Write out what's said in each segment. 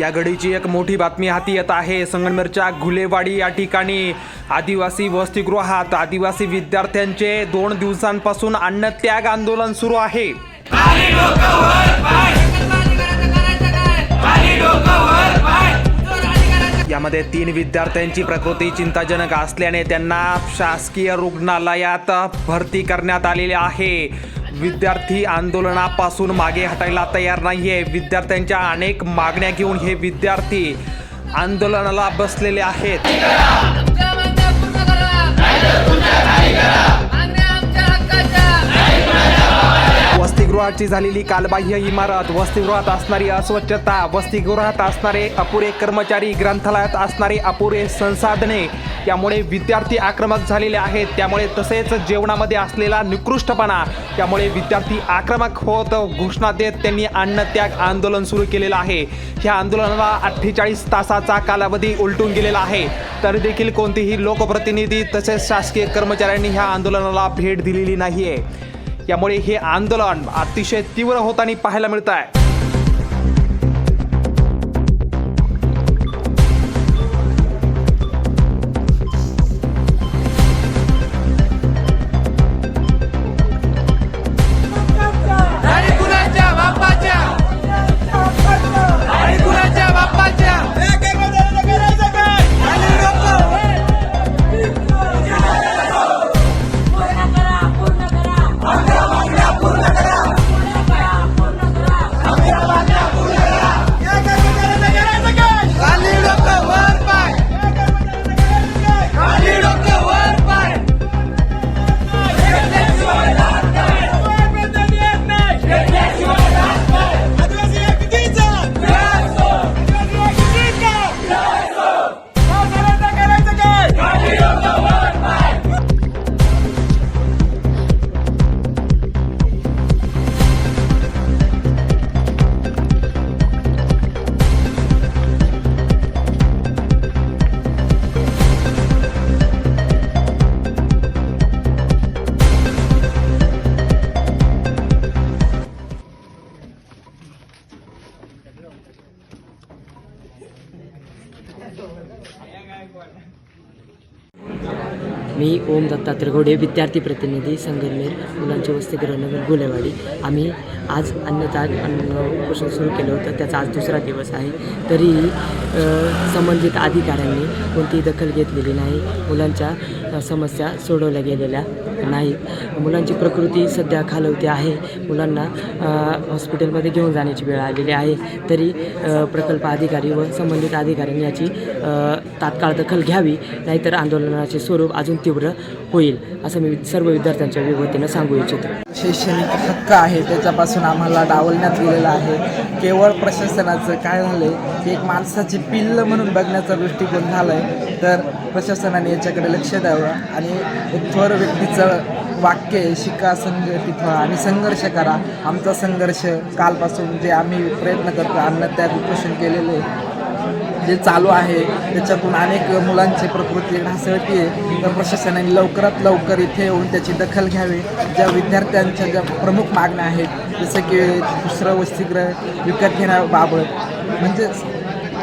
या घडीची एक मोठी बातमी हाती येत आहे. संगमनेरच्या घुलेवाडी या ठिकाणी आदिवासी वसतिगृहात आदिवासी विद्यार्थ्यांचे दोन दिवसांपासून अन्नत्याग आंदोलन सुरू आहे. यामध्ये तीन विद्यार्थ्यांची प्रकृती चिंताजनक असल्याने त्यांना शासकीय रुग्णालयात भरती करण्यात आलेले आहे. विद्यार्थी आंदोलनापासून मागे हटायला तयार नाही आहे विद्यार्थ्यांच्या अनेक मागण्या घेऊन हे विद्यार्थी आंदोलनाला बसलेले आहेत. वसतिगृहाची झालेली कालबाह्य इमारत वसतिगृहात असणारी अस्वच्छता वसतिगृहात असणारे अपुरे कर्मचारी ग्रंथालयात असणारे अपुरे संसाधने यामुळे विद्यार्थी आक्रमक झालेले आहेत. त्यामुळे तसेच जेवणामध्ये असलेला निकृष्टपणा त्यामुळे विद्यार्थी आक्रमक होत घोषणा देत त्यांनी अन्नत्याग आंदोलन सुरू केलेलं आहे. ह्या आंदोलनाला अठ्ठेचाळीस तासाचा कालावधी उलटून गेलेला आहे. तरी देखील कोणतेही लोकप्रतिनिधी तसेच शासकीय कर्मचाऱ्यांनी ह्या आंदोलनाला भेट दिलेली नाही आहे यामुळे हे आंदोलन अतिशय तीव्र होताना पाहायला मिळत आहे मी ओम दत्ता घोडे विद्यार्थी प्रतिनिधी संगमनेर मुलांचे वसतिगृह नगर गुलेवाडी. आम्ही आज अन्नताग अन्न उपोषण सुरू केलं होतं. त्याचा आज दुसरा दिवस आहे. तरीही संबंधित अधिकाऱ्यांनी कोणतीही दखल घेतलेली नाही. मुलांच्या समस्या सोडवल्या गेलेल्या नाहीत. मुलांची प्रकृती सध्या खालवते आहे. मुलांना हॉस्पिटलमध्ये घेऊन जाण्याची वेळ आलेली आहे. तरी प्रकल्प अधिकारी व संबंधित अधिकाऱ्यांनी याची तात्काळ दखल घ्यावी नाहीतर आंदोलनाचे स्वरूप अजून तीव्र होईल असं मी सर्व विद्यार्थ्यांच्या वतीनं सांगू इच्छितो. शैक्षणिक हक्क आहे त्याच्यापासून आम्हाला डावलण्यात गेलेलं आहे. केवळ प्रशासनाचं काय झालं आहे की एक माणसाची पिल्ल म्हणून बघण्याचा दृष्टिकोन झाला आहे तर प्रशासनाने याच्याकडे लक्ष द्यावं आणि एक थोर व्यक्तीचं वाक्य आहे शिका संघटित व्हा आणि संघर्ष करा. आमचा संघर्ष कालपासून जे आम्ही प्रयत्न करतो अन्न त्यात उपोषण केलेले जे चालू आहे त्याच्यातून अनेक मुलांची प्रकृती ढासळती आहे. तर प्रशासनाने लवकरात लवकर इथे येऊन त्याची दखल घ्यावी. ज्या विद्यार्थ्यांच्या ज्या प्रमुख मागण्या आहेत जसं की दुसरं वसतिगृह विकत घेण्याबाबत. म्हणजे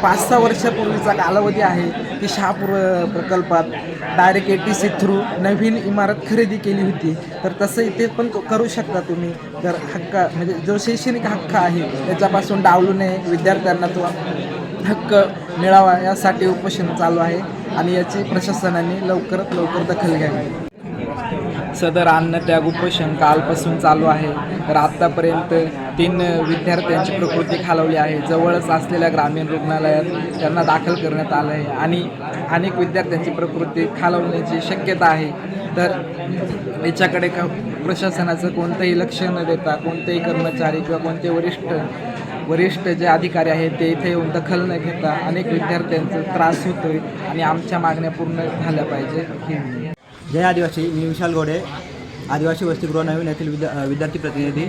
पाच सहा वर्षापूर्वीचा कालावधी आहे की शहापूर प्रकल्पात direct A T C through नवीन इमारत खरेदी केली होती. तर तसं इथे पण करू शकता तुम्ही. तर हक्क म्हणजे जो शैक्षणिक हक्क आहे त्याच्यापासून डावलू नये विद्यार्थ्यांना तो हक्क मिळावा यासाठी उपोषण चालू आहे. आणि याची प्रशासनाने लवकरात लवकर दखल घ्यावी. सदर अन्न त्याग उपोषण कालपासून चालू आहे. तर आत्तापर्यंत तीन विद्यार्थ्यांची प्रकृती खालवली आहे. जवळच असलेल्या ग्रामीण रुग्णालयात त्यांना दाखल करण्यात आलं आहे. आणि अनेक विद्यार्थ्यांची प्रकृती खालवण्याची शक्यता आहे. तर याच्याकडे क प्रशासनाचं कोणतंही लक्ष न देता कोणतेही कर्मचारी किंवा कोणते वरिष्ठ वरिष्ठ जे अधिकारी आहेत ते इथे येऊन दखल न घेता अनेक विद्यार्थ्यांचा त्रास होतोय आणि आमच्या मागण्या पूर्ण झाल्या पाहिजे. ही जय आदिवासी मी विशाल गोडे आदिवासी वसतिगृह नवीन येथील विद्या विद्यार्थी प्रतिनिधी.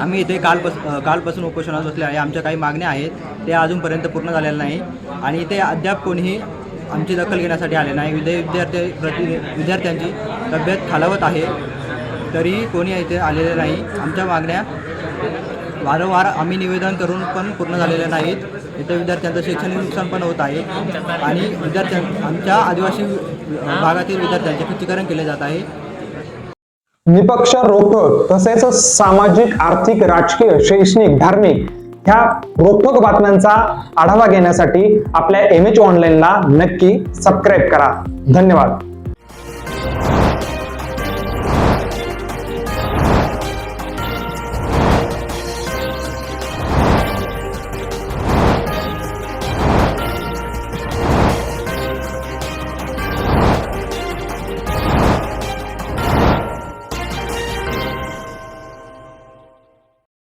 आम्ही इथे कालपास कालपासून उपोषणात बसले आहे. आमच्या काही मागण्या आहेत ते अजूनपर्यंत पूर्ण झालेल्या नाही. आणि इथे अद्याप कोणीही आमची दखल घेण्यासाठी आले नाही. विद्या विद्यार्थी प्रति विद्यार्थ्यांची तब्येत खालावत आहे तरीही कोणी इथे आलेले नाही. आमच्या मागण्या वारंवार आम्ही निवेदन करून पण पूर्ण झालेले नाहीत. इथं विद्यार्थ्यांचं शैक्षणिक नुकसान पण होत आहे. आणि विद्यार्थ्यां आमच्या आदिवासी भागातील विद्यार्थ्यांचे खच्चीकरण केले जात आहे. निपक्ष रोखक तसेच सामाजिक आर्थिक राजकीय शैक्षणिक धार्मिक ह्या रोखक बातम्यांचा आढावा घेण्यासाठी आपल्या एम एच ऑनलाईनला नक्की सबस्क्राईब करा. धन्यवाद.